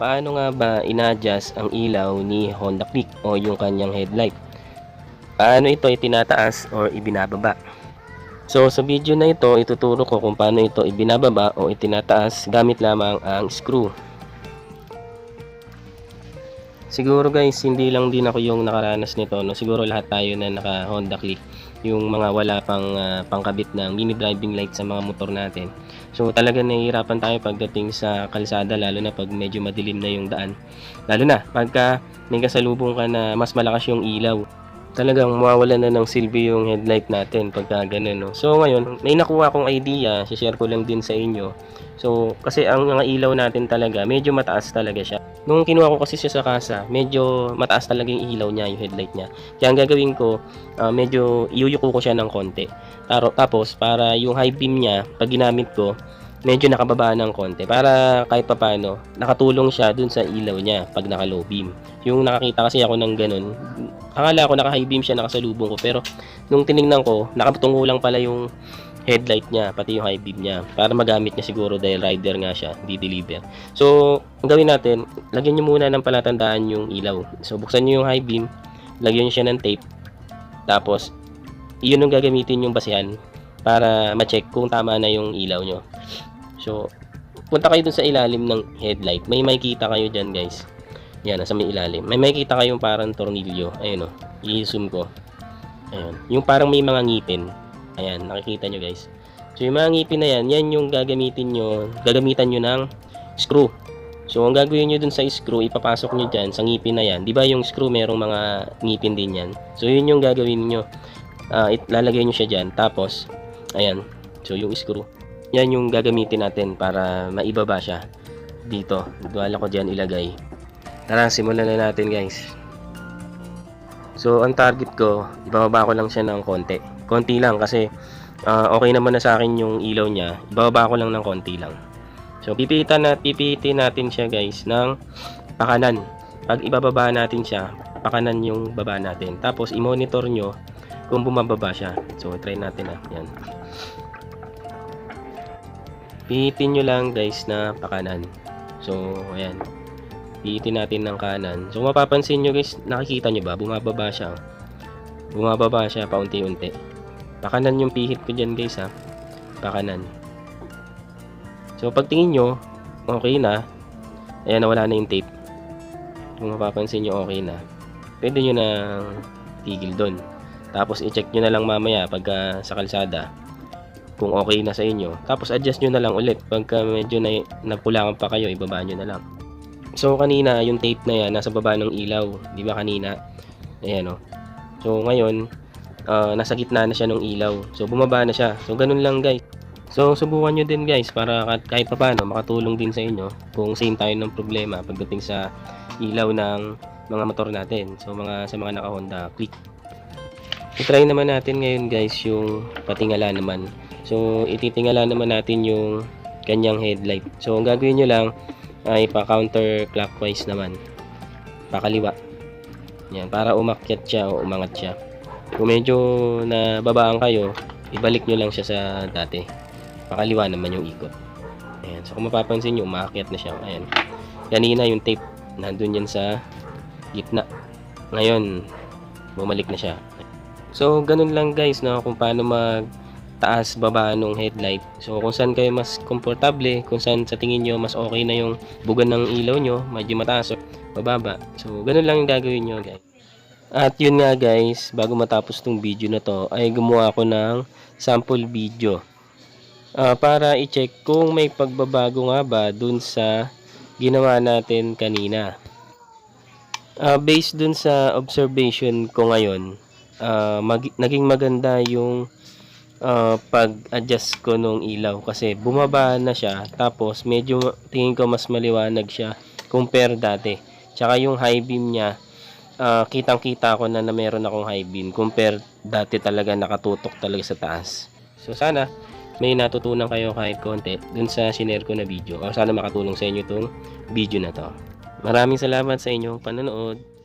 Paano nga ba ina-adjust ang ilaw ni Honda Click o yung kanyang headlight? Paano ito itinataas o ibinababa? So sa video na ito, ituturo ko kung paano ito ibinababa o itinataas gamit lamang ang screw. Siguro guys, hindi lang din ako yung nakaranas nito. No? Siguro lahat tayo na naka Honda Click. Yung mga wala pang ah, pangkabit ng mini driving light sa mga motor natin. So talaga nahihirapan tayo pagdating sa kalsada lalo na pag medyo madilim na yung daan. Lalo na pagka may kasalubong ka na mas malakas yung ilaw. Talagang mawawala na ng silbi yung headlight natin pagka ganun. No? So ngayon, may nakuha akong idea, share ko lang din sa inyo. So kasi ang mga ilaw natin talaga, medyo mataas talaga siya. Nung kinuha ko kasi siya sa kasa, medyo mataas talaga yung ilaw niya, yung headlight niya. Kaya ang gagawin ko, ah, medyo iyuyuko ko siya ng konti. Tapos, para yung high beam niya, pag ginamit ko, medyo nakababa ng konti. Para kahit papano, nakatulong siya dun sa ilaw niya pag naka low beam. Yung nakakita kasi ako ng ganun, akala ko naka high beam siya nakasalubong ko. Pero nung tiningnan ko, nakatungo lang pala yung headlight niya, pati yung high beam niya. Para magamit niya siguro dahil rider nga siya, di-deliver. So, ang gawin natin, lagyan niyo muna ng palatandaan yung ilaw. So, buksan niyo yung high beam, lagyan niyo siya ng tape, tapos, iyon yung gagamitin yung basihan para ma-check kung tama na yung ilaw nyo. So, punta kayo dun sa ilalim ng headlight. May makikita kayo dyan guys. Yan, nasa may ilalim. May makikita kayong parang tornilyo. Ayun o, i-zoom ko. Ayun. Yung parang may mga ngipin. Ayan, nakikita nyo guys. So, yung mga ngipin na yan, yan yung gagamitin nyo, gagamitan nyo ng screw. So, ang gagawin nyo dun sa screw, ipapasok nyo dyan sa ngipin na yan. Di ba yung screw merong mga ngipin din yan? So, yun yung gagawin nyo. Ah, it, lalagay nyo siya dyan. Tapos, ayan. So, yung screw. Yan yung gagamitin natin para maibaba siya. Dito. Duwala ko dyan ilagay. Tara, simulan na natin guys. So, ang target ko, ibababa ko lang siya ng konti. Konti lang kasi ah, okay naman na sa akin yung ilaw niya. Ibababa ko lang ng konti lang. So, pipitan na, pipitin natin siya guys ng pakanan. Pag ibababa natin siya, pakanan yung baba natin. Tapos, i-monitor nyo kung bumababa siya. So, try natin na. Yan. Pihitin nyo lang guys na pakanan. So, ayan. Pihitin natin ng kanan. So, mapapansin nyo guys, nakikita nyo ba? Bumababa siya. oh. Bumababa siya paunti-unti. Pakanan yung pihit ko dyan guys ha. Pakanan. So, pagtingin nyo, okay na. Ayan, nawala na yung tape. Kung mapapansin nyo, okay na. Pwede nyo na tigil doon. Tapos, i-check nyo na lang mamaya pagka sa kalsada kung okay na sa inyo. Tapos adjust nyo na lang ulit. Pagka medyo na, napulangan pa kayo, ibaba nyo na lang. So kanina, yung tape na yan, nasa baba ng ilaw. Di ba kanina? Ayan o. So ngayon, ah, nasa gitna na siya ng ilaw. So bumaba na siya. So ganun lang guys. So subukan nyo din guys para ka- kahit pa paano makatulong din sa inyo kung same tayo ng problema pagdating sa ilaw ng mga motor natin. So mga sa mga naka Honda Click. I-try naman natin ngayon guys yung patingala naman. So, ititingala naman natin yung kanyang headlight. So, ang gagawin nyo lang ay pa-counter clockwise naman. Pakaliwa. Yan, para umakyat siya o umangat siya. Kung medyo nababaan kayo, ibalik nyo lang siya sa dati. Pakaliwa naman yung ikot. Ayan. So, kung mapapansin nyo, umakyat na siya. Ayan. Kanina yung tape, nandun yan sa gitna. Ngayon, bumalik na siya. So, ganun lang guys, no, kung paano mag taas baba nung headlight. So kung saan kayo mas komportable, kung saan sa tingin nyo mas okay na yung bugan ng ilaw nyo, medyo mataas o bababa. So ganun lang yung gagawin nyo guys. At yun nga guys, bago matapos tong video na to, ay gumawa ako ng sample video. Ah, para i-check kung may pagbabago nga ba dun sa ginawa natin kanina. Ah, based dun sa observation ko ngayon, ah, mag- naging maganda yung ah, pag-adjust ko nung ilaw kasi bumaba na siya tapos medyo tingin ko mas maliwanag siya compare dati. Tsaka yung high beam niya ah, kitang-kita ko na na meron akong high beam compare dati talaga nakatutok talaga sa taas. So sana may natutunan kayo kahit konti dun sa sinare ko na video o sana makatulong sa inyo itong video na to. Maraming salamat sa inyong panonood.